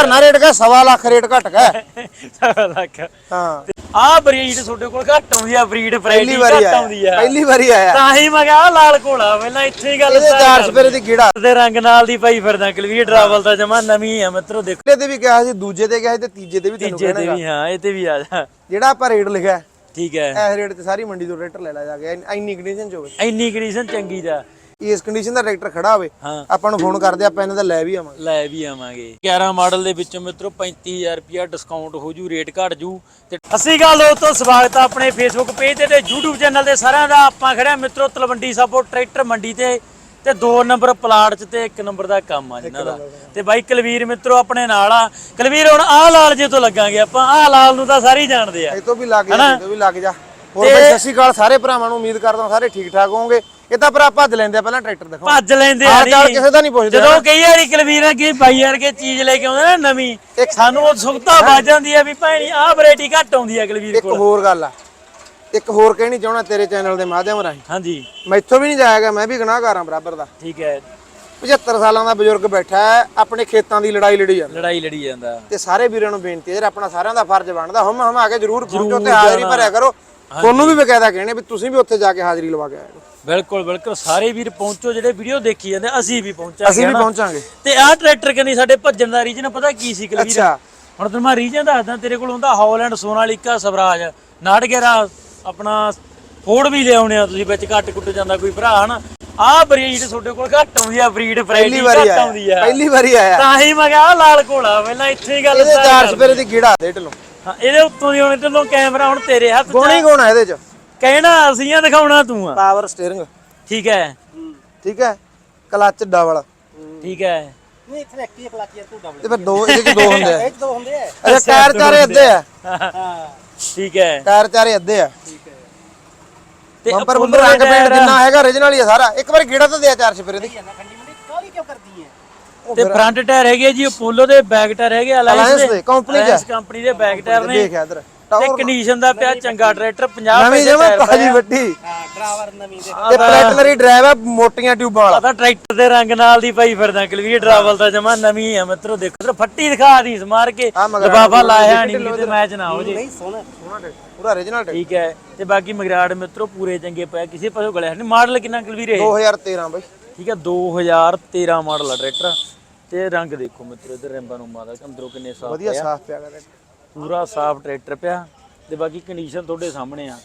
15000 ਨਾ ਰੇਟ ਕਾ ਸਵਾ ਲੱਖ ਰੇਟ ਘਟ ਗਿਆ। ਸਵਾ ਲੱਖ। ਹਾਂ। ਆ ਬਰੀਡ ਤੁਹਾਡੇ ਕੋਲ ਘੱਟ ਆਉਂਦੀ ਆ ਬਰੀਡ ਵੈਰਾਈਟੀ ਵਾਰੀ ਘੱਟ ਆਉਂਦੀ ਆ। ਪਹਿਲੀ ਵਾਰੀ ਆਇਆ। ਤਾਂ ਹੀ ਮੈਂ ਕਿਹਾ ਲਾਲ ਘੋੜਾ ਪਹਿਲਾਂ ਇੱਥੇ ਹੀ ਗੱਲ start ਚਾਰ ਸਪੇਰੇ ਦੀ ਕੀੜਾ ਦੇ ਰੰਗ ਨਾਲ ਦੀ ਪਾਈ ਫਿਰਦਾ ਕਲਵੀਰ ਡਰਾਵਲ ਦਾ ਜਮਾ ਨਵੀਂ ਆ ਮਿੱਤਰੋ ਦੇਖੋ। ਤੇ ਵੀ ਕਿਹਾ ਸੀ ਦੂਜੇ ਤੇ ਕਿਹਾ ਸੀ ਤੇ ਤੀਜੇ ਤੇ ਵੀ ਤੈਨੂੰ ਤੀਜੇ ਤੇ ਕਹਿਣਾ ਵੀ ਹਾਂ ਇਹ ਤੇ ਵੀ ਆ ਜਾ। ਜਿਹੜਾ ਆਪਾਂ ਰੇਟ ਲਿਖਿਆ। ਠੀਕ ਹੈ। ਇਸ ਰੇਟ ਤੇ ਸਾਰੀ ਮੰਡੀ ਤੋਂ ਟਰੈਕਟਰ ਲੈ ਲਿਆ ਜਾ ਕੇ ਇੰਨੀ ਕੰਡੀਸ਼ਨ ਚ ਹੋਵੇ। ਇੰਨੀ ਕੰਡੀਸ਼ਨ ਚੰਗੀ ਦਾ। ਇਸ ਕੰਡੀਸ਼ਨ ਦਾ ਟਰੈਕਟਰ ਖੜਾ ਹੋਵੇ ਹਾਂ। ਆਪਾਂ ਨੂੰ ਫੋਨ ਕਰਦੇ ਆਪਾਂ ਇਹਨਾਂ ਦਾ ਲੈ ਵੀ ਆਵਾਂਗੇ। ਲੈ ਵੀ ਆਵਾਂਗੇ। 11 ਮਾਡਲ ਦੇ ਵਿੱਚੋਂ ਮਿੱਤਰੋ 35000 ਰੁਪਿਆ ਡਿਸਕਾਊਂਟ ਹੋ ਜੂ ਰੇਟ ਘਟ ਜੂ। ਤੇ ਅਸੀਂ ਗੱਲ ਦੋਸਤੋ ਸਵਾਗਤ ਆ ਆਪਣੇ ਫੇਸਬੁੱਕ ਪੇਜ ਤੇ ਤੇ YouTube ਚੈਨਲ ਤੇ ਸਾਰਿਆਂ ਦਾ। ਆਪਾਂ ਖੜਿਆ ਮਿੱਤਰੋ ਤਲਵੰਡੀ ਸਾਬੋ ਟਰੈਕਟਰ ਮੰਡੀ ਤੇ। ਤੇ 2 ਨੰਬਰ ਪਲਾਟ 'ਚ ਤੇ 1 ਨੰਬਰ ਦਾ ਕੰਮ ਆ ਜਿਨ੍ਹਾਂ ਦਾ। ਤੇ ਬਾਈ ਕੁਲਵੀਰ ਮਿੱਤਰੋ ਆਪਣੇ ਨਾਲ ਆ। ਕੁਲਵੀਰ ਹੁਣ ਆਹ ਲਾਲ ਜੇ ਤੋਂ ਲੱਗਾਂਗੇ ਆਪਾਂ। ਆਹ ਲਾਲ ਨੂੰ ਤਾਂ ਸਾਰੇ ਹੀ ਜਾਣਦੇ ਆ। ਇਹ ਤੋਂ ਵੀ ਲੱਗ ਜਾ ਇਹ ਤੋਂ ਵੀ ਲੱਗ ਜਾ। ਹੋਰ ਬਈ ਸਤਿ ਸ਼੍ਰੀ ਅਕਾਲ ਸਾਰੇ ਭਰਾਵਾਂ ਨੂੰ ਉਮੀਦ ਕਰਦਾ ਸਾਰੇ ਠੀਕ ਠਾਕ ਹੋਵੋਗੇ। ਇਹ ਤਾਂ ਭਰਾ ਭੱਜ ਲੈਂਦੇ ਆ ਪਹਿਲਾਂ ਟਰੈਕਟਰ ਦਿਖਾਓ। ਭੱਜ ਲੈਂਦੇ ਆ ਹਾਲ ਚਾਲ ਨੀ। ਕਿਸੇ ਦਾ ਨਹੀਂ ਪੁੱਛਦੇ। ਜਦੋਂ ਕਈ ਵਾਰੀ ਕੁਲਵੀਰ ਅੱਗੇ ਬਾਈ ਵਰਗੇ ਚੀਜ਼ ਲੈ ਕੇ ਆਉਂਦੇ ਨਾ ਨਵੀਂ ਸਾਨੂੰ ਉਹ ਸੁਖਤਾ ਵੱਜ ਜਾਂਦੀ ਆ ਵੀ ਭੈਣੀ ਆਹ ਵੈਰਾਈਟੀ ਘੱਟ ਆਉਂਦੀ ਆ ਕੁਲਵੀਰ ਇੱਕ ਕੋਲ। ਹੋਰ ਗੱਲ ਆ। ਇੱਕ ਹੋਰ ਕਹਿਣੀ ਚਾਹਣਾ ਤੇਰੇ ਚੈਨਲ ਦੇ ਮਾਧਿਅਮ ਰਾਹੀਂ। ਹਾਂਜੀ। ਮੈਥੋਂ ਵੀ ਨਹੀਂ ਜਾਏਗਾ ਮੈਂ ਵੀ ਗੁਨਾਹਗਾਰ ਹਾਂ ਬਰਾਬਰ ਦਾ। ਠੀਕ ਹੈ। 75 ਸਾਲਾਂ ਦਾ ਬਜ਼ੁਰਗ ਬੈਠਾ ਹੈ ਆਪਣੇ ਖੇਤਾਂ ਦੀ ਲੜਾਈ ਲੜੀ ਜਾਂਦਾ। ਲੜਾਈ ਲੜੀ ਜਾਂਦਾ। ਤੇ ਸਾਰੇ ਵੀਰਾਂ ਨੂੰ ਬੇਨਤੀ ਹੈ ਯਾਰ ਆਪਣਾ ਸਾਰਿਆਂ ਦਾ ਫਰਜ਼ ਬਣਦਾ ਹਮ ਹਮ ਆ ਕੇ ਜਰੂਰ ਪਹੁੰਚੋ ਤੇ ਹਾਜ਼ਰੀ ਭਰਿਆ ਕਰੋ। ਤੁਹਾਨੂੰ ਵੀ ਬਕਾਇਦਾ ਕਹਿਣੇ ਵੀ ਤੁਸੀਂ ਵੀ ਉੱਥੇ ਜਾ ਕੇ ਹਾਜ਼ਰੀ ਲਵਾ ਕੇ ਆਇਓ ਬਿਲਕੁਲ ਬਿਲਕੁਲ। ਸਾਰੇ ਵੀਰ ਪਹੁੰਚੋ ਜਿਹੜੇ ਵੀਡੀਓ ਦੇਖੀ ਜਾਂਦੇ ਅਸੀਂ ਵੀ ਪਹੁੰਚਾਂਗੇ ਅਸੀਂ ਵੀ। ਪਹੁੰਚਾਂਗੇ। ਤੇ ਆਹ ਟਰੈਕਟਰ ਕਨੀ ਸਾਡੇ ਭੱਜਣ ਦਾ ਰੀਜਨ ਪਤਾ ਕੀ ਸੀ ਕੁਲਵੀਰ? ਅੱਛਾ। ਹੁਣ ਤੈਨੂੰ ਮੈਂ ਰੀਜਨ ਦੱਸਦਾ ਤੇਰੇ ਕੋਲ ਹੁੰਦਾ ਹੌਲੈਂਡ ਸੋਨਾਲੀਕਾ ਸਵਰਾਜ। 911 ਆਪਣਾ ਫੋਰਡ ਵੀ ਲਿਆਉਣੇ ਆ ਤੁਸੀਂ ਵਿੱਚ ਘੱਟ ਕੁੱਟ ਜਾਂਦਾ ਕੋਈ ਭਰਾ ਹਨਾ? ਆਹ ਬਰੀਡ ਤੁਹਾਡੇ ਕੋਲ ਘੱਟ ਆਉਂਦੀ ਆ ਬਰੀਡ ਵਾਰੀ ਘੱਟ ਆਉਂਦੀ ਆ। ਪਹਿਲੀ ਵਾਰੀ ਆਇਆ। ਤਾਂ ਹੀ ਮੈਂ ਕਿਹਾ ਲਾਲ ਘੋੜਾ ਪਹਿਲਾਂ ਇੱਥੇ ਹੀ ਗੱਲ ਇਹਦੇ ਚਾਰ ਸਪੇਰੇ ਦੀ ਕੀੜਾ ਦੇ ਢਲੋ। ਹਾਂ ਇਹਦੇ ਉੱਤੋਂ ਦੀ ਹੁਣ ਤੈਨੂੰ ਕੈਮਰਾ ਹੁਣ ਤੇਰੇ ਹੱਥ 'ਚ ਗੋਣੀ ਗੋਣਾ ਇਹਦੇ ਚ? ਕਹਿਣਾ ਅਸੀਂ ਆ ਦਿਖਾਉਣਾ ਤੂੰ ਆ। ਪਾਵਰ ਸਟੀਅਰਿੰਗ ਠੀਕ ਹੈ। ਠੀਕ ਹੈ? ਕਲੱਚ ਡਬਲ ਠੀਕ ਹੈ। ਨਹੀਂ ਇੱਥੇ ਐਕਟਿਵ ਕਲਾਚ ਯਾਰ ਤੂੰ ਡਬਲ ਤੇ ਫਿਰ ਦੋ ਇਹਦੇ ਚ ਦੋ ਹੁੰਦੇ ਆ। ਇਹ 'ਚ ਦੋ ਹੁੰਦੇ ਆ। ਅੱਛਾ ਟਾਇਰ ਚਾਰੇ ਅੱਧੇ ਆ। ਹਾਂ। ਠੀਕ ਹੈ। ਟਾਇਰ ਚਾਰੇ ਅੱਧੇ ਆ। ਤੇ ਬੰਪਰ ਬੰਪਰ ਰੰਗ ਦੇ ਪੇਂਟ ਜਿੰਨਾ ਹੈਗਾ origignal ਹੀ ਆ ਸਾਰਾ। ਇੱਕ ਵਾਰ ਗੇੜਾ ਤਾਂ ਦਿਆ ਚਾਰ ਸਪੇਰੇ ਦੀ। ਨਾ ਖੰਡੀ ਤੇ ਫਰੰਟ ਟਾਇਰ ਹੈਗੇ ਜੀ ਅਪੋਲੋ ਦੇ ਬੈਕ ਟਾਇਰ ਹੈਗੇ ਅਲਾਈਅੰਸ ਦੇ, company ਚ। ਕੰਪਨੀ ਦੇ ਬੈਕ ਟਾਇਰ ਨੇ। ਦੇਖ ਇਧਰ ਤੇ ਕੰਡੀਸ਼ਨ ਦਾ ਪਿਆ ਚੰਗਾ ਟਰੈਕਟਰ 50 ਨਵੀਂ ਪੈਸੇ ਜਮਾ ਟਾਇਰ ਤਾਜੀ। ਵੱਟੀ ਹਾਂ ਡਰਾਈਵਰ ਨਵੀਂ ਦੇ। ਤੇ ਪਲੈਟਨਰੀ ਡਰਾਈਵ ਆ ਮੋਟੀਆਂ ਟਿਊਬਾਂ ਵਾਲਾ। ਪਤਾ ਟਰੈਕਟਰ ਦੇ ਰੰਗ ਨਾਲ ਦੀ ਪਾਈ ਫਿਰਦਾ ਕਲਵੀਰ ਡਰਾਵਲ ਦਾ ਜਮਾ ਨਵੀਂ ਆ ਮਿੱਤਰੋ ਦੇਖੋ ਤੇ ਫੱਟੀ ਦਿਖਾ ਦੀ ਸਮਾਰ ਕੇ। ਲਫਾਫਾ ਲਾਇਆ ਨਹੀਂ ਕਿਤੇ ਮੈਚ ਨਾ ਹੋ ਜੇ। ਨਹੀਂ ਸੋਹਣਾ ਪੂਰਾ origignal ਟਰੈਕਟਰ ਠੀਕ ਹੈ ਤੇ ਬਾਕੀ ਮਗਰਾੜ ਮਿੱਤਰੋ ਪੂਰੇ ਚੰਗੇ ਪਏ ਕਿਸੇ ਪਾਸੋਂ ਗਲਿਆ ਨਹੀਂ। ਮਾਡਲ ਕਿੰਨਾ ਕਲਵੀਰ ਇਹ? 2013 ਬਈ। ਠੀਕ ਹੈ 2013 ਮਾਡਲ ਆ ਟਰੈਕਟਰ ਤੇ ਰੰਗ ਦੇਖੋ ਮਿੱਤਰੋ ਇਧਰ ਰੈਂਬਾ ਨੂੰ ਮਾਦਾ ਅੰਦਰੋਂ ਕਿੰਨੇ ਸਾਫ਼ ਵਧੀਆ ਸਾਫ਼ ਪਿਆ ਟਰੈਕਟਰ ਪੂਰਾ ਸਾਫ਼ ਟਰੈਕਟਰ ਪਿਆ ਤੇ ਬਾਕੀ ਕੰਡੀਸ਼ਨ ਤੁਹਾਡੇ ਸਾਹਮਣੇ ਆ।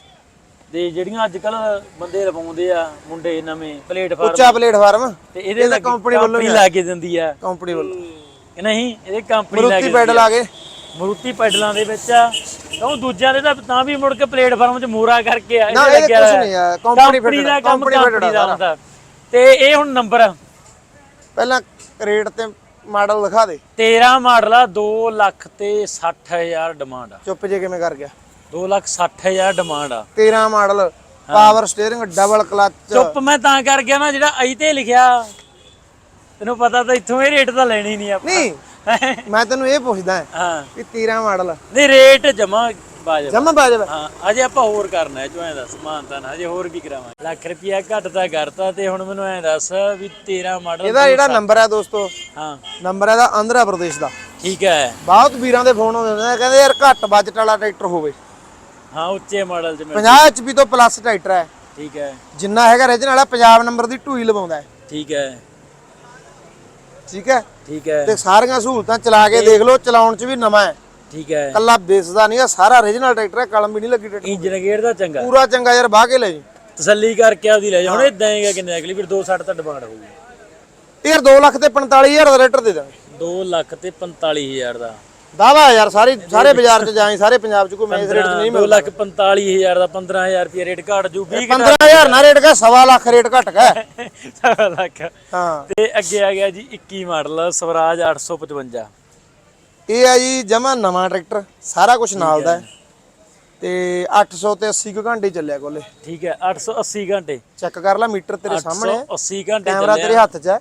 ਤੇ ਜਿਹੜੀਆਂ ਅੱਜ ਕੱਲ ਬੰਦੇ ਲਵਾਉਂਦੇ ਆ ਮੁੰਡੇ ਨਵੇਂ ਪਲੇਟਫਾਰਮ ਉੱਚਾ ਪਲੇਟਫਾਰਮ ਤੇ ਇਹਦੇ ਲੱਗੀ company ਵੱਲੋਂ ਲਾ ਕੇ ਦਿੰਦੀ ਆ। ਕੰਪਨੀ ਵੱਲੋਂ। ਨਹੀਂ ਇਹਦੇ ਕੰਪਨੀ ਲਾ ਮਰੂਤੀ ਕੇ ਪੈਡਲ ਆ। ਗਏ। ਮਰੂਤੀ ਪੈਡਲਾਂ ਦੇ ਵਿੱਚ ਆ। ਉਹ ਦੂਜਿਆਂ ਦੇ ਤਾਂ ਤਾਂ ਵੀ ਮੁੜ ਕੇ ਪਲੇਟਫਾਰਮ 'ਚ ਮੋਰਾ ਕਰਕੇ ਆ। ਕੁਛ ਹੋਇਆ। ਨਹੀਂ ਆ, fitted ਦਾ ਕੰਮ ਆ ਦਾ। ਹੁੰਦਾ। ਤੇ ਇਹ ਹੁਣ ਨੰਬਰ ਪਹਿਲਾਂ ਰੇਟ ਤੇ ਮਾਡਲ ਦਿਖਾ ਦੇ। 13 ਮਾਡਲ ਆ 2 ਲੱਖ ਤੇ 60000 ਡਿਮਾਂਡ ਆ। ਚੁੱਪ ਜੇ ਕਿਵੇਂ ਕਰ ਗਿਆ? 2 ਲੱਖ 60000 ਡਿਮਾਂਡ ਆ। 13 model power steering double clutch ਚੁੱਪ ਮੈਂ ਤਾਂ ਕਰ ਗਿਆ ਨਾ ਜਿਹੜਾ ਅਈ ਤੇ ਲਿਖਿਆ। ਤੈਨੂੰ ਪਤਾ ਤਾਂ ਇੱਥੋਂ ਇਹ ਰੇਟ ਤਾਂ ਲੈਣੀ ਨਹੀਂ ਆਪਾਂ। ਨਹੀਂ ਮੈਂ ਤੈਨੂੰ ਇਹ ਪੁੱਛਦਾ ਹਾਂ ਵੀ 13 ਮਾਡਲ। ਨਹੀਂ ਰੇਟ ਜਮਾ ਜਮਾ ਬਾਜਬ ਹਾਂ ਅਜੇ ਆਪਾਂ ਹੋਰ ਕਰਨਾ ਹੈ ਜੋ ਐਂ ਦੱਸ ਮਾਨਤਾ ਨਾ ਅਜੇ ਹੋਰ ਵੀ ਕਰਾਵਾਂਗੇ। ਲੱਖ ਰੁਪਿਆ ਘੱਟ ਤਾਂ ਕਰਤਾ ਤੇ ਹੁਣ ਮੈਨੂੰ ਐਂ ਦੱਸ ਵੀ 13 ਮਾਡਲ ਇਹਦਾ ਜਿਹੜਾ ਨੰਬਰ ਹੈ ਦੋਸਤੋ ਹਾਂ। ਨੰਬਰ ਇਹਦਾ ਆਂਧਰਾ ਪ੍ਰਦੇਸ਼ ਦਾ। ਠੀਕ ਹੈ। ਬਹੁਤ ਵੀਰਾਂ ਦੇ ਫੋਨ ਆਉਂਦੇ ਨੇ ਕਹਿੰਦੇ ਯਾਰ ਘੱਟ ਬਜਟ ਵਾਲਾ ਟਰੈਕਟਰ ਹੋਵੇ। ਹਾਂ ਉੱਚੇ ਮਾਡਲ ਚ ਮਿਲ 50 HP ਤੋਂ ਪਲੱਸ ਟਰੈਕਟਰ ਹੈ। ਠੀਕ ਹੈ। ਜਿੰਨਾ ਹੈਗਾ original ਵਾਲਾ ਪੰਜਾਬ ਨੰਬਰ ਦੀ ਢੂਈ ਲਵਾਉਂਦਾ ਹੈ। ਠੀਕ ਹੈ। ਠੀਕ ਹੈ? ਠੀਕ ਹੈ। ਤੇ ਸਾਰੀਆਂ ਸਹੂਲਤਾਂ ਚਲਾ ਕੇ ਦੇਖ ਲਓ ਚਲਾਉਣ 'ਚ ਵੀ ਨਵਾਂ ਹੈ। ਠੀਕ ਹੈ। ਕੱਲਾ ਬੇਸਦਾ ਨਹੀਂਗਾ ਸਾਰਾ origignal ਟਰੈਕਟਰ ਹੈ ਕਲਮ ਵੀ ਨਹੀਂ ਲੱਗੀ ਟਰੈਕਟਰ ਇੰਜਨ ਗੇਅਰ ਦਾ ਚੰਗਾ। ਪੂਰਾ ਚੰਗਾ ਯਾਰ ਬਾਹ ਕੇ ਲੈ ਜੀ। ਤਸੱਲੀ ਕਰਕੇ ਆਪਦੀ ਲੈ ਜਾ। ਹੁਣ ਇਦਾਂ ਹੈਗਾ ਕਿੰਨੇ ਅਗਲੀ ਫਿਰ 260 ਤਾਂ ਡਿਮਾਂਡ ਹੋਊਗੀ। ਯਾਰ 2 ਲੱਖ ਤੇ 45000 ਦਾ ਟਰੈਕਟਰ ਦੇ ਦਾਂਗੇ। 2 ਲੱਖ ਤੇ 45000 ਦਾ। ਦਾਵਾ ਯਾਰ ਸਾਰੇ ਸਾਰੇ ਬਾਜ਼ਾਰ 'ਚ ਜਾਈ ਸਾਰੇ ਪੰਜਾਬ 'ਚ ਕੋਈ ਇਸ ਰੇਟ 'ਚ ਨਹੀਂ 2 ਲੱਖ 45000 ਦਾ 15000 ਰੁਪਏ ਰੇਟ ਘਟ ਜੂ 20 15000 ਨਾ ਰੇਟ ਕਾ ਸਵਾ ਲੱਖ ਰੇਟ ਘਟ ਗਿਆ ਸਵਾ ਲੱਖ। ਹਾਂ। ਤੇ ਅੱਗੇ ਆ ਗਿਆ ਜੀ 21 ਮਾਡਲ ਸਵਰਾਜ 855 ਇਹ ਹੈ ਜੀ ਜਮਾ ਨਵਾਂ ਟਰੈਕਟਰ ਸਾਰਾ ਕੁਝ ਨਾਲ ਦਾ ਹੈ ਤੇ 800 ਤੇ 80 ਕੁ ਘੰਟੇ ਚੱਲਿਆ ਕੋਲੇ। ਠੀਕ ਹੈ 880 ਘੰਟੇ। ਚੈੱਕ ਕਰ ਲੈ ਮੀਟਰ ਤੇਰੇ ਸਾਹਮਣੇ। 880 ਘੰਟੇ ਕੈਮਰਾ ਤੇਰੇ ਹੱਥ 'ਚ ਹੈ।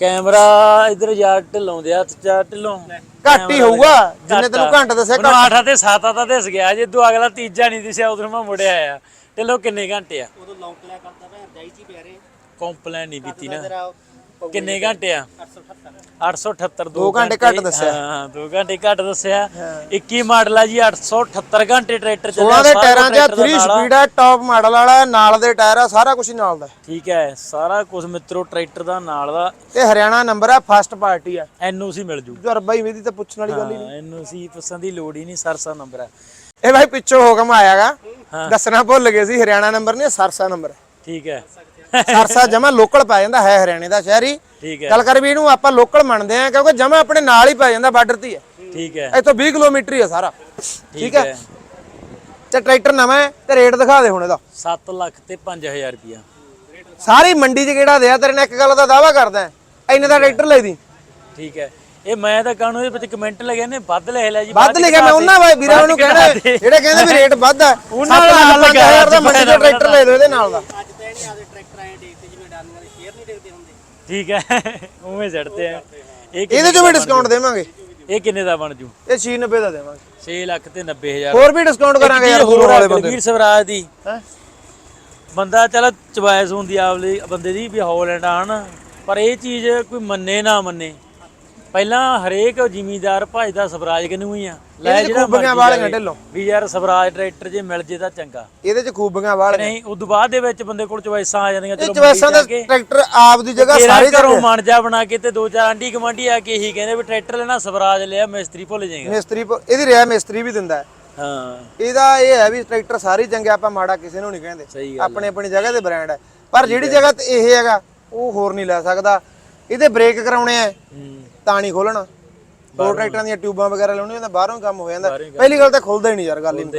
ਕੈਮਰਾ ਇਧਰ ਯਾਰ ਢਿਲਾਉਂਦੇ ਹੱਥ ਚ ਢਿਲੋਂ। ਘੱਟ ਹੀ ਹੋਊਗਾ ਜਿੰਨੇ ਤੈਨੂੰ ਘੰਟੇ ਦੱਸਿਆ ਮੈਨੂੰ 8 ਤੇ 7 ਤਾਂ ਦਿਸ ਗਿਆ। ਜੇ ਤੂੰ ਅਗਲਾ ਤੀਜਾ ਨਹੀਂ ਦਿਸਿਆ ਉਧਰ ਮੈਂ ਮੁੜਿਆ ਆ। ਢਿਲੋ ਕਿੰਨੇ ਘੰਟੇ ਆ? ਉਦੋਂ ਲੌਂਗ ਕਲਿਆ ਕਰਦਾ ਭੈਣ ਜਾਈ ਜੀ ਪਿਆਰੇ। ਕੰਪਲੇਨ ਨਹੀਂ ਦਿੱਤੀ ਨਾ। ਕਿੰਨੇ ਘੰਟੇ ਆ? 878 ਦੋ ਘੰਟੇ ਘੱਟ ਦੱਸਿਆ। ਹਾਂ 2 ਘੰਟੇ ਘੱਟ ਦੱਸਿਆ। 21 ਮਾਡਲ ਆ ਜੀ 878 ਘੰਟੇ ਟਰੈਕਟਰ 16 ਦੇ ਟਾਇਰਾਂ 'ਚ ਟਰੈਕਟਰ ਦਾ 3 ਨਾਲ। ਆ। ਸਪੀਡ ਹੈ ਟੌਪ ਮਾਡਲ ਵਾਲਾ ਨਾਲ ਦੇ ਟਾਇਰ ਆ ਸਾਰਾ ਕੁਝ ਨਾਲ ਦਾ। ਠੀਕ ਹੈ ਸਾਰਾ ਕੁਝ ਮਿੱਤਰੋ ਟਰੈਕਟਰ ਦਾ ਨਾਲ ਦਾ। ਤੇ ਹਰਿਆਣਾ ਨੰਬਰ ਹੈ ਫਸਟ ਪਾਰਟੀ ਆ। ਐਨਓਸੀ ਮਿਲ ਜੂ। ਜੋ ਬਾਈ ਮੇਰੀ ਤਾਂ ਪੁੱਛਣ ਵਾਲੀ ਗੱਲ ਹੀ ਨਹੀਂ। ਐਨਓਸੀ ਪੁੱਛਣ ਦੀ ਲੋੜ ਹੀ ਨਹੀਂ ਸਰਸਾ ਨੰਬਰ ਹੈ ਇਹ ਭਾਈ ਪਿੱਛੋਂ ਹੁਕਮ ਆਇਆਗਾ। ਦੱਸਣਾ ਭੁੱਲ ਗਏ ਸੀ ਹਰਿਆਣਾ ਨੰਬਰ ਨਹੀਂ ਸਰਸਾ ਨੰਬਰ ਠੀਕ ਹੈ। ਸਰਸਾ ਜਮਾ ਲੋਕਲ ਪੈ ਜਾਂਦਾ ਹੈ ਹਰਿਆਣੇ ਦਾ ਸ਼ਹਿਰੀ ਠੀਕ ਹੈ। ਗੱਲ ਕਰ ਵੀ ਇਹਨੂੰ ਆਪਾਂ ਲੋਕਲ ਮੰਨਦੇ ਆ ਕਿਉਂਕਿ ਜਮਾ ਆਪਣੇ ਨਾਲ ਹੀ ਪੈ ਜਾਂਦਾ ਬਾਰਡਰ ਤੇ ਹੀ ਹੈ। ਠੀਕ ਹੈ। ਇੱਥੋਂ 20 ਕਿਲੋਮੀਟਰ ਹੀ ਹੈ ਸਾਰਾ। ਠੀਕ ਹੈ। ਤੇ ਟਰੈਕਟਰ ਨਵਾਂ ਹੈ ਤੇ ਰੇਟ ਦਿਖਾ ਦੇ ਹੁਣ ਇਹਦਾ। 7 ਲੱਖ ਤੇ 5000 ਰੁਪਿਆ ਸਾਰੀ ਮੰਡੀ 'ਚ ਕਿਹੜਾ ਦਿਆ? ਤੇਰੇ ਨਾਲ ਇੱਕ ਗੱਲ ਦਾ ਦਾਵਾ ਕਰਦਾ ਇੰਨੇ ਦਾ ਟਰੈਕਟਰ ਲੈ ਦੀ। ਠੀਕ ਹੈ। ਇਹ ਮੈਂ ਤਾਂ ਕਾਨੂੰ ਇਹਦੇ ਵਿੱਚ ਕਮੈਂਟ ਲਗੇ ਨੇ ਵੱਧ ਲੈ ਲਿਆ ਜੀ ਵੱਧ ਲਿਖਿਆ ਮੈਂ ਉਹਨਾਂ ਦੇ। ਵਾਲੇ ਵੀਰਾਂ ਨੂੰ ਕਹਿਣਾ ਦੇ। ਜਿਹੜੇ ਕਹਿੰਦੇ ਵੀ ਰੇਟ ਵੱਧ ਹੈ ਉਹਨਾਂ ਲਗਾ ਹਜ਼ਾਰ ਦਾ ਮੰਡੀ 'ਚ ਟਰੈਕਟਰ ਲੈ ਲਓ ਇਹਦੇ ਨਾਲ ਦਾ। ਅੱਜ ਤਾਂ ਨਹੀਂ ਆਦੇ ਟਰੈਕਟਰ ਆਏ ਦੇਖਦੇ ਜਿਵੇਂ ਡਾਲੀਆਂ ਦੇ ਸ਼ੇਅਰ ਨਹੀਂ ਦੇਖਦੇ ਹੁੰਦੇ ਠੀਕ ਹੈ। ਉਵੇਂ ਛੱਡਦੇ ਆ। ਇਹ ਇਹਦੇ 'ਚ ਵੀ ਡਿਸਕਾਊਂਟ ਦੇਵਾਂਗੇ। ਇਹ ਕਿੰਨੇ ਦਾ ਬਣ ਜੂ? ਇਹ 690 ਦਾ ਦੇਵਾਂਗੇ। 6 ਲੱਖ ਤੇ 90000 ਹੋਰ ਵੀ ਡਿਸਕਾਊਂਟ ਕਰਾਂਗੇ ਯਾਰ ਦੂਰ ਵਾਲੇ ਬੰਦੇ ਵੀਰ ਸਵਰਾਜ ਦੀ? ਬੰਦਾ ਚਲ ਚੁਆਇਸ ਹੁੰਦੀ ਆ ਆਪਲੀ ਬੰਦੇ ਦੀ ਵੀ ਹੌਲੈਂਡ ਆਣ। ਪਰ ਇਹ ਚੀਜ਼ ਕੋਈ ਮੰਨੇ ਨਾ ਮੰਨੇ। ਪਹਿਲਾਂ ਹਰੇਕ ਜ਼ਿਮੀਦਾਰ ਭਜਦਾ ਸਵਰਾਜ ਕਿਨੂੰ ਹੀ ਆ? ਲੈ ਇਹਦੇ 'ਚ ਖੂਬੀਆਂ ਮਰਜ਼ੀ ਵਾਲੀਆਂ। ਢਿੱਲੋਂ। ਵੀ ਯਾਰ ਸਵਰਾਜ ਟਰੈਕਟਰ ਜੇ ਮਿਲ ਜੇ ਤਾਂ ਚੰਗਾ। ਇਹਦੇ 'ਚ ਖੂਬੀਆਂ ਵਾਲੀਆਂ। ਨਹੀਂ ਉਦੋਂ ਬਾਅਦ ਦੇ ਵਿੱਚ ਬੰਦੇ ਕੋਲ ਚੁਆਇਸਾਂ ਆ ਜਾਂਦੀਆਂ ਇਹ ਚਲੋ ਚਵੈਸਾਂ ਦਾ ਟਰੈਕਟਰ ਆਪ ਦੀ ਜਗ੍ਹਾ ਸਾਰੇ ਘਰੋਂ ਮਨ ਜਾ ਬਣਾ ਕੇ ਤੇ ਦੋ ਚਾਰ ਆਂਟੀ ਕਮਾਂਡੀ ਆ ਕੇ ਇਹੀ ਕਹਿੰਦੇ ਵੀ ਟਰੈਕਟਰ ਲੈਣਾ ਸਵਰਾਜ ਲਿਆ ਮਿਸਤਰੀ ਭੁੱਲ ਜਾਏਗਾ। ਮਿਸਤਰੀ ਪ- ਇਹਦੀ ਰਿਆ ਮਿਸਤਰੀ ਵੀ ਦਿੰਦਾ ਹੈ। ਹਾਂ। ਇਹਦਾ ਇਹ ਹੈ ਵੀ ਟਰੈਕਟਰ ਸਾਰੇ ਹੀ ਚੰਗੇ ਆਪਾਂ ਮਾੜਾ ਕਿਸੇ ਨੂੰ ਨਹੀਂ ਕਹਿੰਦੇ। ਸਹੀ ਆਪਣੀ ਆਪਣੀ ਜਗ੍ਹਾ ਤੇ ਬ੍ਰਾਂਡ ਹੈ। ਪਰ ਜਿਹੜੀ ਜਗ੍ਹਾ ਤੇ ਇਹ ਹੈਗਾ ਉਹ ਹੋਰ ਨਹੀਂ ਲੈ ਸਕਦਾ। ਇਹਦੇ ਬ੍ਰੇਕ ਕਰਾਉਣੇ ਆ। ਤਾਂ ਨਹੀਂ ਖੋਲਣਾ ਦੋ ਟਰੈਕਟਰਾਂ ਦੀਆਂ ਟਿਊਬਾਂ ਵਗੈਰਾ ਲਾਉਣੀਆਂ ਤਾਂ ਬਾਹਰੋਂ ਕੰਮ ਹੋ ਜਾਂਦਾ। ਪਹਿਲੀ ਗੱਲ ਤਾਂ ਖੁੱਲਦਾ ਹੀ ਨਹੀਂ ਯਾਰ ਗੱਲ ਹੀ ਨਹੀਂ।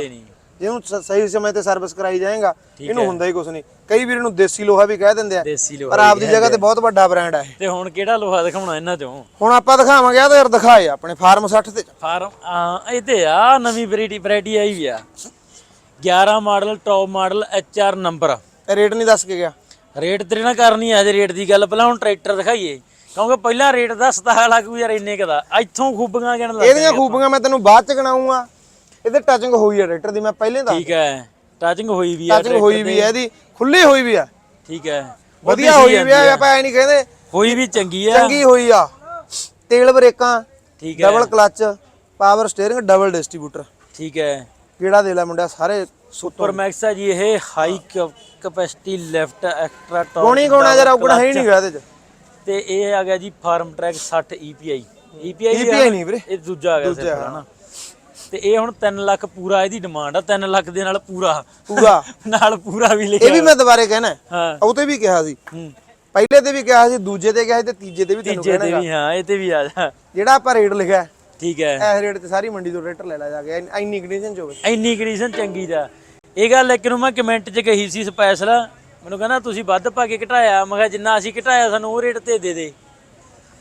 ਜਿਹਨੂੰ ਸ- ਸਹੀ ਸਮੇਂ ਤੇ ਸਰਵਿਸ ਕਰਾਈ ਜਾਏਗਾ ਇਹਨੂੰ ਹੁੰਦਾ ਹੀ ਕੁਝ ਨਹੀਂ। ਕਈ ਵੀਰ ਇਹਨੂੰ ਦੇਸੀ ਲੋਹਾ ਵੀ ਕਹਿ ਦਿੰਦੇ ਆ। ਪਰ ਆਪ ਦੀ ਜਗ੍ਹਾ ਤੇ ਬਹੁਤ ਵੱਡਾ ਬ੍ਰਾਂਡ ਹੈ ਇਹ। ਤੇ ਹੁਣ ਕਿਹੜਾ ਲੋਹਾ ਦਿਖਾਉਣਾ ਇਹਨਾਂ ਚੋਂ? ਹੁਣ ਆਪਾਂ ਦਿਖਾਵਾਂਗੇ ਆ ਤਾਂ ਯਾਰ ਦਿਖਾਏ ਆਪਣੇ ਫਾਰਮ 60 ਤੇ। ਫਾਰਮ ਆ ਇਹ ਤੇ ਆ ਨਵੀਂ ਵੈਰਾਈਟੀ ਵੈਰਾਈਟੀ ਆਈ ਵੀ ਆ। 11 model top model H R number rate ਨਹੀਂ ਦੱਸ ਕੇ ਗਿਆ। ਰੇਟ ਤੇਰੇ ਨਾਲ ਕਰਨੀ ਆ ਜੇ ਰੇਟ ਦੀ ਗੱਲ ਪਹਿਲਾਂ ਹੁਣ ਟਰੈਕਟਰ ਦਿਖਾਈਏ। ਕਿਉਂਕਿ ਪਹਿਲਾਂ ਰੇਟ ਦੱਸਦਾ ਲੱਗ ਵੀ ਯਾਰ ਇੰਨੇ ਕਦਾ ਇੱਥੋਂ ਖੂਬੀਆਂ ਗਿਣ ਲੱਗ ਇਹਦੀਆਂ ਖੂਬੀਆਂ ਮੈਂ ਤੈਨੂੰ ਬਾਅਦ ਚ ਗਣਾਉਂਗਾ ਇਹਦੇ ਟੱਚਿੰਗ ਹੋਈ ਹੈ ਟਰੈਕਟਰ ਦੀ ਮੈਂ ਪਹਿਲੇ ਦੱਸ ਠੀਕ ਹੈ। ਟਾਚਿੰਗ ਹੋਈ ਵੀ ਆ ਟੱਚਿੰਗ ਹੋਈ ਵੀ ਹੈ ਇਹਦੀ ਖੁੱਲੀ ਹੋਈ ਵੀ ਆ। ਠੀਕ ਹੈ। ਵਧੀਆ ਹੋਈ ਵੀ ਆ ਆਪਾਂ ਐ ਨਹੀਂ ਕਹਿੰਦੇ। ਹੋਈ ਵੀ ਚੰਗੀ ਆ। ਚੰਗੀ ਹੋਈ ਆ। ਤੇਲ ਬ੍ਰੇਕਾਂ ਠੀਕ ਹੈ। Double clutch power steering double distributor ਠੀਕ ਹੈ। ਕਿਹੜਾ ਦੇ ਲੈ ਮੁੰਡਿਆ ਸਾਰੇ ਸੁਪਰ ਮੈਕਸ ਆ ਜੀ ਇਹ high capacity left extra top ਗੋਣੀ ਗੋਣਾ ਜਰਾ ਉਗਣਾ ਹੈ ਹੀ ਨਹੀਂ ਗਾ ਇਹਦੇ ਚ। ਤੇ ਇਹ ਆ ਗਿਆ ਜੀ ਫਾਰਮ ਟਰੈਕ 60 EPI EPI ਨਹੀਂ ਵੀਰੇ। ਇਹ ਦੂਜਾ ਆ ਗਿਆ ਸਿਰਫ ਹਨਾ। ਤੇ ਇਹ ਹੁਣ 3 ਲੱਖ ਪੂਰਾ ਇਹਦੀ ਡਿਮਾਂਡ ਆ 3 ਲੱਖ ਦੇ ਨਾਲ ਪੂਰਾ। ਪੂਰਾ। ਨਾਲ ਪੂਰਾ ਵੀ ਇਹ ਲਿਖਿਆ ਵੀ ਮੈਂ ਦੁਬਾਰੇ ਕਹਿਣਾ ਹਾਂ। ਉਹ ਤੇ ਵੀ ਕਿਹਾ ਸੀ। ਹੂੰ। ਪਹਿਲੇ ਤੇ ਵੀ ਕਿਹਾ ਸੀ ਦੂਜੇ ਤੇ ਕਿਹਾ ਸੀ ਤੇ ਤੀਜੇ ਤੇ ਵੀ ਤੈਨੂੰ ਤੀਜੇ ਕਹਿਣਾ ਤੇ ਵੀ ਹਾਂ ਇਹ ਤੇ ਵੀ ਆ ਜਾ। ਜਿਹੜਾ ਆਪਾਂ ਰੇਟ ਲਿਖਿਆ ਹੈ, ਠੀਕ ਹੈ। ਇਸ ਰੇਟ ਤੇ ਸਾਰੀ ਮੰਡੀ ਤੋਂ ਟਰੈਕਟਰ ਲੈ ਲੈ ਜਾ ਕੇ ਇੰਨ- ਕੰਡੀਸ਼ਨ ਚ ਹੋਵੇ। ਇੰਨੀ ਕੰਡੀਸ਼ਨ ਚੰਗੀ ਦਾ ਇਹ ਗੱਲ ਇੱਕ ਨੂੰ ਮੈਂ ਕਮੈਂਟ 'ਚ ਕਹੀ ਸੀ ਸਪੈਸ਼ਲ ਮੈਨੂੰ ਕਹਿੰਦਾ ਤੁਸੀਂ ਵੱਧ ਪਾ ਕੇ ਘਟਾਇਆ। ਮੈਂ ਕਿਹਾ ਜਿੰਨਾ ਅਸੀਂ ਘਟਾਇਆ ਸਾਨੂੰ ਉਹ ਰੇਟ ਤੇ ਦੇ ਦੇ।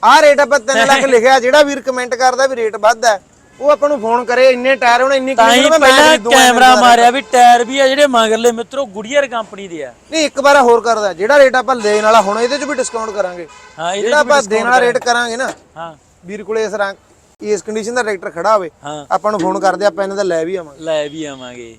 ਆਹ ਰੇਟ ਆਪਾਂ 3 ਲੱਖ ਲਿਖਿਆ। ਜਿਹੜਾ ਵੀਰ ਕਮੈਂਟ ਕਰਦਾ ਵੀ ਰੇਟ ਵੱਧ ਹੈ ਉਹ ਆਪਾਂ ਨੂੰ ਫੋਨ ਕਰੇ ਇੰਨੇ ਟਾਇਰ ਹੁਣ ਇੰਨੀ ਤਾਂ ਹੀ ਪਹਿਲਾਂ ਕੈਮਰਾ ਮਾਰਿਆ ਵੀ ਟਾਇਰ ਵੀ ਆ ਜਿਹੜੇ ਮਗਰਲੇ ਮਿੱਤਰੋ ਗੁੜੀਅਰ ਕੰਪਨੀ ਦੇ ਆ। ਨਹੀਂ ਇੱਕ ਵਾਰ ਹੋਰ ਕਰਦਾ। ਜਿਹੜਾ ਰੇਟ ਆਪਾਂ ਦੇਣ ਵਾਲਾ ਹੁਣ ਇਹਦੇ ਚ ਵੀ ਡਿਸਕਾਊਂਟ ਕਰਾਂਗੇ। ਹਾਂ ਇਹਦੇ 'ਚ ਆਪਾਂ ਦੇਣ ਵਾਲਾ ਰੇਟ ਕਰਾਂਗੇ ਨਾ ਹਾਂ। ਵੀਰ ਕੋਲੇ ਇਸ ਰੰਗ ਇਸ ਕੰਡੀਸ਼ਨ ਦਾ ਟਰੈਕਟਰ ਖੜਾ ਹੋਵੇ ਹਾਂ। ਆਪਾਂ ਨੂੰ ਫੋਨ ਕਰਦੇ ਆਪਾਂ ਇਹਨਾਂ ਦਾ ਲੈ ਵੀ ਆਵਾਂਗੇ। ਲੈ ਵੀ ਆਵਾਂਗੇ।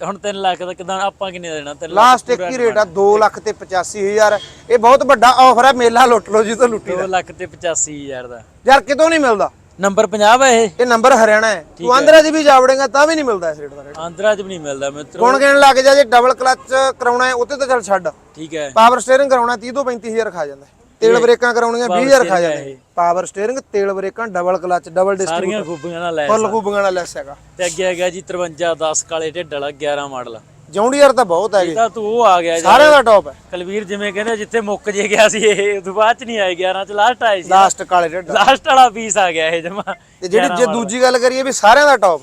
ਤੇ ਹੁਣ 3 ਲੱਖ ਦਾ ਕਿਦਾਂ ਆਪਾਂ ਕਿੰਨੇ ਦੇਣਾ? 3 ਲੱਖ ਲਾਸਟ ਇੱਕ ਹੀ ਰੇਟ ਆ 2 ਲੱਖ ਤੇ 85000 ਇਹ ਬਹੁਤ ਵੱਡਾ ਆਫਰ ਹੈ ਮੇਲਾ ਲੁੱਟ ਲਓ ਜੀ ਤੋਂ ਲੁੱਟੀ 2 ਲੱਖ ਤੇ 85000 ਦਾ। ਯਾਰ ਕਿਤੋਂ ਨਹੀਂ ਮਿਲਦਾ? ਨੰਬਰ 50 ਹੈ ਇਹ? ਇਹ ਨੰਬਰ ਹਰਿਆਣਾ ਹੈ। ਤੂੰ ਆਂਧਰਾ ਜੀ ਵੀ ਜਾਵੜੇਗਾ ਤਾਂ ਵੀ ਨਹੀਂ ਮਿਲਦਾ ਇਸ ਰੇਟ ਦਾ ਰੇਟ ਆਂਧਰਾ 'ਚ ਵੀ ਨਹੀਂ ਮਿਲਦਾ ਮਿੱਤਰੋ। ਕੌਣ ਕਹਿਣ ਲੱਗ ਜਾ ਜੇ ਡਬਲ ਕਲਚ ਕਰਾਉਣਾ ਹੈ ਉੱਤੇ ਤਾਂ ਚੱਲ ਛੱਡ। ਠੀਕ ਹੈ। ਪਾਵਰ ਸਟੀਅਰਿੰਗ ਕਰਾਉਣਾ 30 ਤੋਂ 35000 ਖਾ ਜਾਂਦਾ। ਤੇਲ ਬ੍ਰੇਕਾਂ ਕਰਾਉਣੀਆਂ 20000 ਖਾ ਜਾਂਦੇ। ਪਾਵਰ ਸਟੀਅਰਿੰਗ ਤੇਲ ਬ੍ਰੇਕਾਂ ਡਬਲ ਕਲਚ ਡਬਲ ਡਿਸਟ੍ਰੀਬਿਊਟਰ ਸਾਰੀਆਂ ਖੂਬੀਆਂ ਨਾਲ ਲੈ ਫੁੱਲ ਖੂਬੀਆਂ ਨਾਲ ਲੈਸ ਹੈਗਾ। ਤੇ ਅੱਗੇ ਆ ਗਿਆ ਜੀ 53 10 ਕਾਲੇ ਢਿੱਡ ਵਾਲਾ 11 ਮਾਡਲ। ਜੌਂਡੀਅਰ ਤਾਂ ਬਹੁਤ ਹੈਗੇ। ਤਾਂ ਤੂੰ ਉਹ ਆ ਗਿਆ ਜੀ। ਸਾਰਿਆਂ ਦਾ ਟੌਪ ਹੈ। ਕਲਵੀਰ ਜਿਵੇਂ ਕਹਿੰਦੇ ਜਿੱਥੇ ਮੁੱਕ ਜੇ ਗਿਆ ਸੀ ਇਹ ਉਦੋਂ ਬਾਅਦ ਚ ਨਹੀਂ ਆਏ 11 ਚ ਲਾਸਟ ਆਏ ਸੀ। ਲਾਸਟ ਕਾਲੇ ਢੱਡ ਲਾਸਟ ਵਾਲਾ ਪੀਸ ਆ ਗਿਆ ਇਹ ਜਮਾ। ਤੇ ਜਿਹੜੀ ਜੇ ਦੂਜੀ ਗੱਲ ਕਰੀਏ ਵੀ ਸਾਰਿਆਂ ਦਾ ਟੌਪ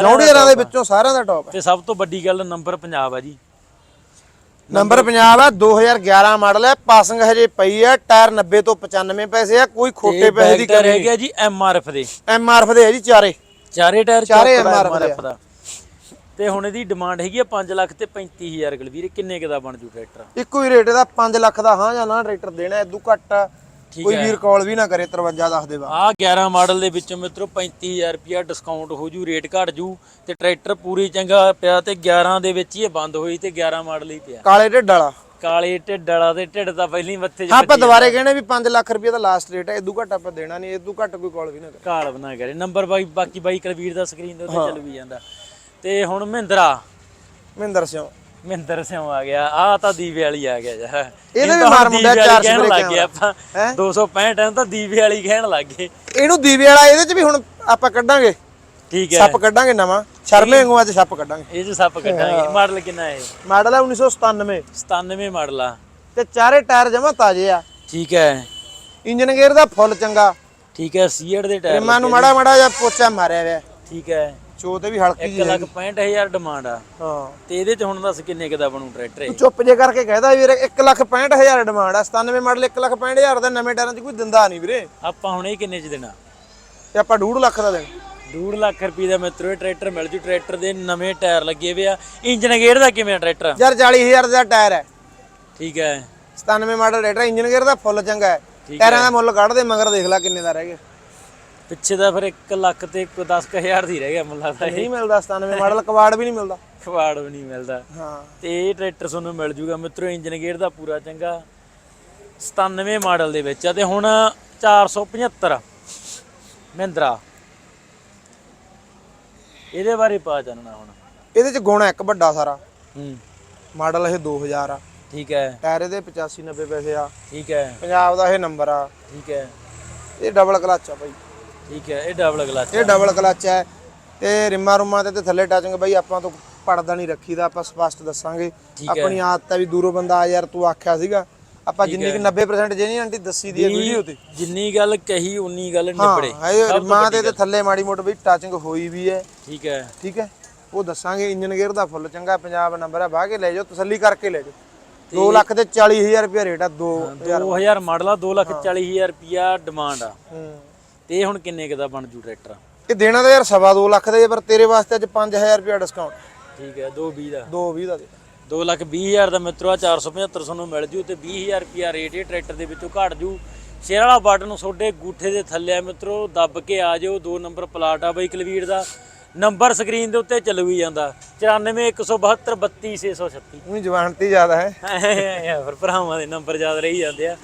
ਜੌਂਡੀਅਰਾਂ ਦੇ ਵਿੱਚੋਂ ਸਾਰਿਆਂ ਦਾ ਟੌਪ ਹੈ। ਤੇ ਸਭ ਤੋਂ ਵੱਡੀ ਗੱਲ ਨੰਬਰ ਪੰਜਾਬ ਆ ਜੀ। ਨੰਬਰ 50 ਹੈ 2011 ਮਾਡਲ ਹੈ ਪਾਸਿੰਗ ਹਜੇ ਪਈ ਹੈ ਟਾਇਰ 90 ਤੋਂ 95 ਪੈਸੇ ਆ ਕੋਈ ਖੋਟੇ ਪੈਸੇ ਦੀ ਰਹਿ ਗਿਆ ਜੀ ਐਮਆਰਐਫ ਦੇ। ਐਮ ਆਰ ਐਫ ਦੇ ਹੈ ਜੀ ਚਾਰੇ। ਚਾਰੇ ਟਾਇਰ ਚਾਰੇ MRF ਦੇ MRF ਦਾ। ਤੇ ਹੁਣ ਇਹਦੀ ਡਿਮਾਂਡ ਹੈਗੀ ਆ 5 ਲੱਖ ਤੇ 35000 ਕਲਵੀਰ ਕਿੰਨੇ ਕੁ ਦਾ ਬਣ ਜੂ ਟਰੈਕਟਰ? ਇੱਕੋ ਹੀ ਰੇਟ ਇਹਦਾ 5 ਲੱਖ ਦਾ ਹਾਂ ਜਾਂ ਨਾ ਟਰੈਕਟਰ ਦੇਣਾ ਇਦੋਂ ਘੱਟ ਕੋਈ ਵੀਰ ਕਾਲ ਵੀ ਨਾ ਕਰੇ 53 ਦੱਸ ਦੇ ਬਾ। ਆ 11 ਮਾਡਲ ਦੇ ਵਿੱਚੋਂ ਮਿੱਤਰੋ 35000 ਰੁਪਿਆ ਡਿਸਕਾਊਂਟ ਹੋ ਜੂ ਰੇਟ ਘਟ ਜੂ ਤੇ ਟਰੈਕਟਰ ਪੂਰੀ ਚੰਗਾ ਪਿਆ ਤੇ 11 ਦੇ ਵਿੱਚ ਹੀ ਇਹ ਬੰਦ ਹੋਈ ਤੇ 11 ਮਾਡਲ ਹੀ ਪਿਆ। ਕਾਲੇ ਢਿੱਡ ਵਾਲਾ। ਕਾਲੇ ਢਿੱਡ ਵਾਲਾ ਤੇ ਢਿੱਡ ਤਾਂ ਪਹਿਲੀ ਮੱਥੇ 'ਚ ਆਪਾਂ ਦੁਬਾਰੇ ਕਹਿੰਦੇ ਵੀ 5 ਲੱਖ ਰੁਪਏ ਦਾ ਲਾਸਟ ਰੇਟ ਹੈ ਇਦੋਂ ਘੱਟ ਆਪਾਂ ਦੇਣਾ ਨਹੀਂ ਇਦੋਂ ਘੱਟ ਕੋਈ ਕਾਲ ਵੀ ਨਾ ਕਰੇ। ਕਾਲ ਬਣਾ ਕਰੇ। ਨੰਬਰ ਬਾਈ ਬਾਕੀ ਬਾਈ ਕਲਵੀਰ ਦਾ ਸਕਰੀਨ ਦੇ ਉੱਤੇ ਚੱਲ ਵੀ ਜਾਂਦਾ। ਤੇ ਹੁਣ ਮਹਿੰਦਰਾ। ਮਹਿੰਦਰ ਸਿੰਘ। ਮਹਿੰਦਰ ਸਿੰਘ ਆ ਗਿਆ ਆ ਤਾਂ ਦੀਵੇ ਵਾਲੀ ਆ ਗਿਆ ਜਾ ਇਹਦੇ ਵੀ ਮਾਰ ਮੁੰਡਿਆ ਦੀਵੇ ਵਾਲੀ 400 ਕਹਿਣ ਲੱਗ ਆਪਾਂ। ਹੈਂ? 265 ਐਂ ਤਾਂ ਦੀਵੇ ਵਾਲੀ ਕਹਿਣ ਲੱਗ ਗਏ। ਇਹਨੂੰ ਦੀਵੇ ਵਾਲਾ ਇਹਦੇ ਚ ਵੀ ਹੁਣ ਆਪਾਂ ਕੱਢਾਂਗੇ। ਠੀਕ ਹੈ। ਛੱਪ ਕੱਢਾਂਗੇ ਨਵਾਂ। ਸ਼ਰਮੇ ਵਾਂਗੂ ਅੱਜ ਛੱਪ ਕੱਢਾਂਗੇ। ਇਹ ਚ ਸੱਪ ਕੱਢਾਂਗੇ। ਮਾਡਲ ਕਿੰਨਾ ਹੈ ਮਾਡਲ ਹੈ 1997 97 ਮਾਡਲ ਆ। ਤੇ ਚਾਰੇ ਟਾਇਰ ਜਮਾ ਤਾਜ਼ੇ ਆ। ਠੀਕ ਹੈ। ਇੰਜਨ ਗੇਅਰ ਦਾ ਫੁੱਲ ਚੰਗਾ। ਠੀਕ ਹੈ ਸੀਐਟ ਦੇ ਟਾਇਰ ਰਿਮਾਂ ਨੂੰ ਮਾੜਾ ਮਾੜਾ ਜਿਹਾ ਪੋਚਾ ਮਾਰਿਆ ਹੋਇਆ। ਠੀਕ ਹੈ। ਚੋ ਤੇ ਵੀ ਹਲਕੀ 1 ਜਿਹੀ ਲੱਖ 65000 ਡਿਮਾਂਡ ਆ। ਹਾਂ। ਤੇ ਇਹਦੇ ਚ ਹੁਣ ਦੱਸ ਕਿੰਨੇ ਕੁ ਦਾ ਬਣੂ ਟਰੈਕਟਰ ਇਹ? ਤੂੰ ਚੁੱਪ ਜੇ ਕਰਕੇ ਕਹਿਦਾ ਵੀਰੇ 1 ਲੱਖ 65000 ਡਿਮਾਂਡ ਆ। 97 ਮਾਡਲ 1 ਲੱਖ 65000 ਦਾ ਨਵੇਂ ਟਾਇਰਾਂ 'ਚ ਕੋਈ ਦਿੰਦਾ ਨਹੀਂ ਵੀਰੇ। ਆਪਾਂ ਹੁਣ ਇਹ ਕਿੰਨੇ ਚ ਦੇਣਾ? ਤੇ ਆਪਾਂ 2.5 ਲੱਖ ਦਾ ਦੇਣਾ। 2 ਲੱਖ ਰੁਪਏ ਦਾ ਮਿੱਤਰੋ ਇਹ ਟਰੈਕਟਰ ਮਿਲ ਜੂ। ਟਰੈਕਟਰ ਦੇ ਨਵੇਂ ਟਾਇਰ ਲੱਗੇ ਵੇ ਆ। ਇੰਜਨ ਗੇਅਰ ਦਾ ਕਿਵੇਂ ਆ ਟਰੈਕਟਰ? ਯਾਰ 40000 ਦਾ ਟਾਇਰ ਹੈ। ਠੀਕ ਹੈ। 97 ਮਾਡਲ ਰੇਟਰ ਇੰਜਨ ਗੇਅਰ ਦਾ ਫੁੱਲ ਚੰਗਾ ਹੈ। ਟਾਇਰਾਂ ਦਾ ਮੁੱਲ ਕੱਢ ਦੇ ਮਗਰ ਦੇਖ ਲੈ ਕਿੰਨੇ ਦਾ ਰਹਿ ਗਿਆ। ਪਿੱਛੇ ਦਾ ਫਿਰ 1 ਲੱਖ ਤੇ 10000 ਦੀ ਰਹਿ ਗਿਆ ਮੈਨੂੰ ਲੱਗਦਾ ਇਹ। ਨਹੀਂ ਮਿਲਦਾ 97 ਮਾਡਲ ਕਵਾੜ ਵੀ ਨਹੀਂ ਮਿਲਦਾ। ਖਵਾੜ ਵੀ ਨਹੀਂ ਮਿਲਦਾ। ਹਾਂ। ਤੇ ਇਹ ਟਰੈਕਟਰ ਤੁਹਾਨੂੰ ਮਿਲ ਜੂਗਾ ਮਿੱਤਰੋ ਇੰਜਨ ਗੇਅਰ ਦਾ ਪੂਰਾ ਚੰਗਾ। 97 ਮਾਡਲ ਦੇ ਵਿੱਚ ਆ ਤੇ ਹੁਣ 475 ਮਹਿੰਦਰਾ। ਇਹਦੇ ਬਾਰੇ ਪਾ ਜਾਣਨਾ ਹੁਣ। ਇਹਦੇ 'ਚ ਗੁਣ ਇੱਕ ਵੱਡਾ ਸਾਰਾ। ਹੂੰ। ਮਾਡਲ ਇਹ 2000 ਆ। ਠੀਕ ਹੈ। ਟਾਇਰ ਇਹਦੇ 85 90 ਪੈਸੇ ਆ। ਠੀਕ ਹੈ। ਪੰਜਾਬ ਦਾ ਇਹ ਨੰਬਰ ਆ। ਠੀਕ ਹੈ। ਇਹ ਡਬਲ ਕਲਚ ਆ ਬਾਈ। ਠੀਕ ਹੈ ਇਹ ਡਬਲ ਗਲਾਸ ਇਹ ਡਬਲ ਕਲਚ ਹੈ ਤੇ ਰਿਮਾਂ ਰੁਮਾਂ ਤੇ ਥੱਲੇ ਟਾਚਿੰਗ ਬਾਈ ਆਪਾਂ ਤੋਂ ਪੜਦਾ ਨਹੀਂ ਰੱਖੀਦਾ ਆਪਾਂ ਸਪਸ਼ਟ ਦੱਸਾਂਗੇ। ਆਪਣੀ ਆਦਤ ਹੈ ਵੀ ਦੂਰੋਂ ਬੰਦਾ ਆ ਯਾਰ ਤੂੰ ਆਖਿਆ ਸੀਗਾ। ਆਪਾਂ ਜਿੰਨੀ ਕਿ 90% ਜਿਹਨੀ ਆਂਟੀ ਦੱਸੀ ਦੀ ਹੈ ਵੀਡੀਓ ਤੇ। ਜਿੰਨੀ ਗੱਲ ਕਹੀ ਉਨੀ ਗੱਲ ਨਿਬੜੇ। ਹਾਂ ਇਹ ਰਿਮਾਂ ਤੇ ਤੇ ਥੱਲੇ ਮਾੜੀ ਮੋਟੀ ਬਈ ਟਾਚਿੰਗ ਹੋਈ ਵੀ ਹੈ। ਠੀਕ ਹੈ। ਠੀਕ ਹੈ? ਉਹ ਦੱਸਾਂਗੇ ਇੰਜਨ ਗੇਅਰ ਦਾ ਫੁੱਲ ਚੰਗਾ ਪੰਜਾਬ ਨੰਬਰ ਹੈ ਬਾਹ ਕੇ ਲੈ ਜਾਓ ਤਸੱਲੀ ਕਰਕੇ ਲੈ ਜਾਓ। 2 ਲੱਖ ਤੇ 40000 ਰੁਪਏ ਰੇਟ ਆ 2 2000 ਮਾਡਲ ਆ 240000 ਰੁਪਿਆ ਡਿਮਾਂਡ ਆ। ਤੇ ਇਹ ਹੁਣ ਕਿੰਨੇ ਕੁ ਦਾ ਬਣ ਜੂ ਟਰੈਕਟਰ? ਇਹ ਦੇਣਾ ਤਾਂ ਯਾਰ ਸਵਾ 2 ਲੱਖ ਦਾ ਹੀ ਹੈ, ਪਰ ਤੇਰੇ ਵਾਸਤੇ ਅੱਜ 5000 ਰੁਪਏ ਡਿਸਕਾਊਂਟ ਠੀਕ ਹੈ 220 ਦਾ। 220 ਦਾ ਦੇ। 2 ਲੱਖ 20 ਹਜ਼ਾਰ ਦਾ ਮਿੱਤਰੋ ਆ 475 ਤੁਹਾਨੂੰ ਮਿਲ ਜੂ ਤੇ 20000 ਰੁਪਿਆ ਰੇਟ ਇਹ ਟਰੈਕਟਰ ਦੇ ਵਿੱਚੋਂ ਘਟ ਜੂ। ਸ਼ੇਰ ਵਾਲਾ ਬਟਨ ਤੁਹਾਡੇ ਗੂਠੇ ਦੇ ਥੱਲੇ ਆ ਮਿੱਤਰੋ ਦੱਬ ਕੇ ਆ ਜਾਓ ਦੋ ਨੰਬਰ ਪਲਾਟ ਆ ਬਈ ਕਲਵੀਰ ਦਾ। ਨੰਬਰ ਸਕਰੀਨ ਦੇ ਉੱਤੇ ਚੱਲ ਵੀ ਜਾਂਦਾ। 9417232636 ਉਹਨੀ ਜਵਾਨਤੀ ਜ਼ਿਆਦਾ ਹੈ। ਫਿਰ ਭਰਾਵਾਂ ਦੇ ਨੰਬਰ ਯਾਦ ਰਹੀ ਜਾਂਦੇ ਆ।